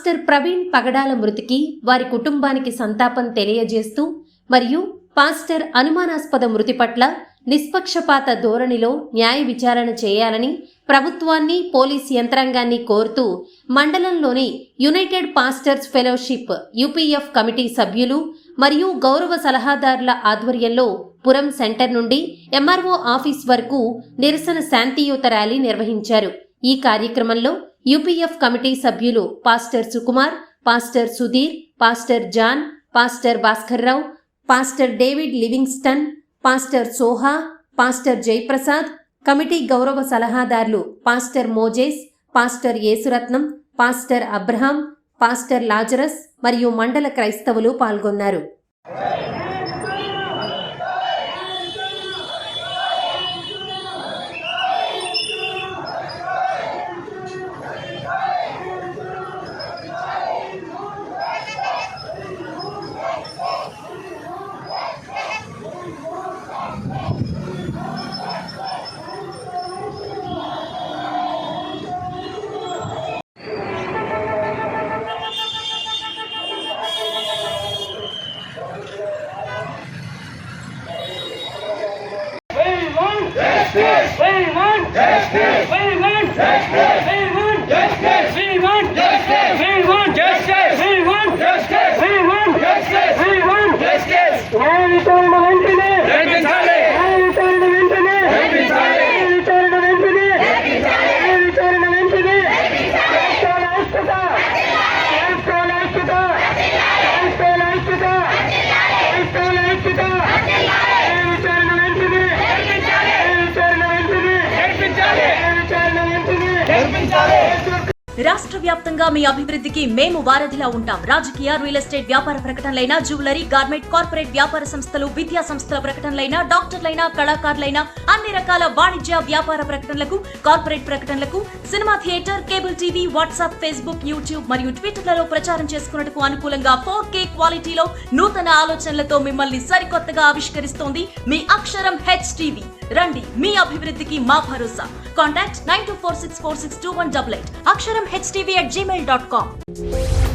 Master Praveen పగడాల మృతికి వారి కుటుంబానికి సంతాపం తెలియజేస్తూ మరియు పాస్టర్ అనుమానాస్పద మృతి పట్ల నిష్పక్షపాత ధోరణిలో న్యాయ విచారణ చేయాలని ప్రభుత్వాన్ని పోలీస్ యంత్రాంగాన్ని కోరుతూ మండలంలోని United pastors fellowship UPF committee సభ్యులు మరియు గౌరవ సలహాదారుల ఆధ్వర్యంలో పురం సెంటర్ నుండి ఎంఆర్ఓ ఆఫీస్ వరకు నిరసన శాంతియుత ర్యాలీ నిర్వహించారు. ఈ కార్యక్రమంలో యూపీఎఫ్ కమిటీ సభ్యులు pastor Sukumar pastor Sudheer pastor John pastor Bhaskar Rao pastor David Livingston pastor Soha pastor Jayaprasad committee గౌరవ సలహాదారులు pastor Moses pastor Yesuratnam pastor Abraham pastor Lazarus మరియు మండల క్రైస్తవులు పాల్గొన్నారు. Yes. రాష్ట్ర వ్యాప్తంగా మీ అభివృద్ధికి మేము వారధిలా ఉంటాం. రాజకీయ రియల్ ఎస్టేట్ వ్యాపార ప్రకటనలైన జ్యువెలరీ గార్మెంట్ కార్పొరేట్ వ్యాపార సంస్థలు విద్యా సంస్థల ప్రకటనలైన డాక్టర్లైన కళాకారులైన అన్ని రకాల వాణిజ్య వ్యాపార ప్రకటనలకు corporate ప్రకటనలకు cinema theatre cable TV WhatsApp Facebook YouTube మరియు ట్విట్టర్లలో ప్రచారం చేసుకున్నట్టుకు అనుకూలంగా ఫోర్ కే క్వాలిటీలో నూతన ఆలోచనలతో మిమ్మల్ని సరికొత్తగా ఆవిష్కరిస్తోంది మీ అక్షరం హెచ్ టీవీ రండి మీ అభివృద్ధికి మా భరోసా. Contact nine two four six four six two one double eight. అక్షరం htv at gmail.com.